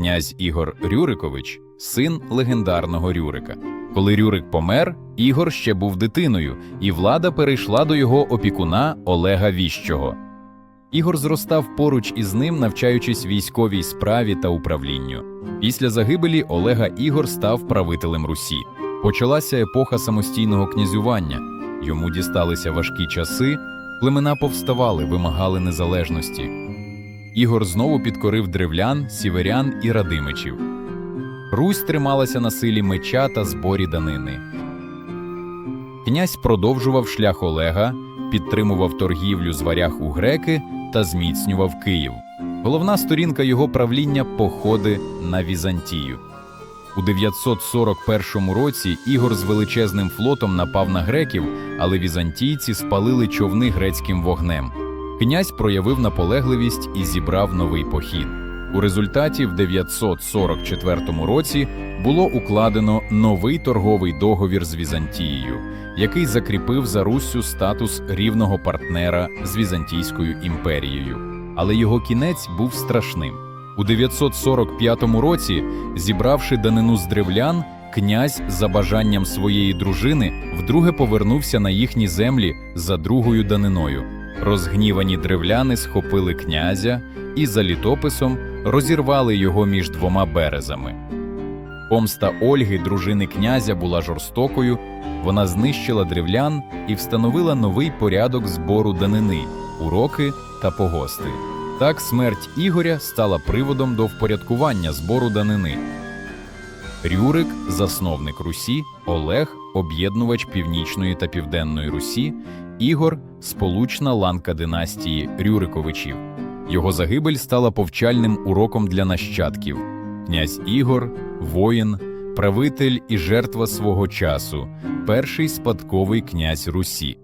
князь Ігор Рюрикович, син легендарного Рюрика. Коли Рюрик помер, Ігор ще був дитиною, і влада перейшла до його опікуна Олега Віщого. Ігор зростав поруч із ним, навчаючись військовій справі та управлінню. Після загибелі Олега Ігор став правителем Русі. Почалася епоха самостійного князювання. Йому дісталися важкі часи, племена повставали, вимагали незалежності. Ігор знову підкорив древлян, сіверян і радимичів. Русь трималася на силі меча та зборі данини. Князь продовжував шлях Олега, підтримував торгівлю з варяг у греки та зміцнював Київ. Головна сторінка його правління походи на Візантію. У 941 році Ігор з величезним флотом напав на греків, але візантійці спалили човни грецьким вогнем. Князь проявив наполегливість і зібрав новий похід. У результаті в 944 році було укладено новий торговий договір з Візантією, який закріпив за Руссю статус рівного партнера з Візантійською імперією. Але його кінець був страшним. У 945 році, зібравши данину з древлян, князь за бажанням своєї дружини вдруге повернувся на їхні землі за другою даниною. Розгнівані древляни схопили князя і за літописом розірвали його між двома березами. Помста Ольги, дружини князя, була жорстокою. Вона знищила древлян і встановила новий порядок збору данини, уроки та погости. Так смерть Ігоря стала приводом до впорядкування збору данини. Рюрик, засновник Русі, Олег, об'єднувач Північної та Південної Русі, Ігор, сполучна ланка династії Рюриковичів. Його загибель стала повчальним уроком для нащадків. Князь Ігор, воїн, правитель і жертва свого часу, перший спадковий князь Русі.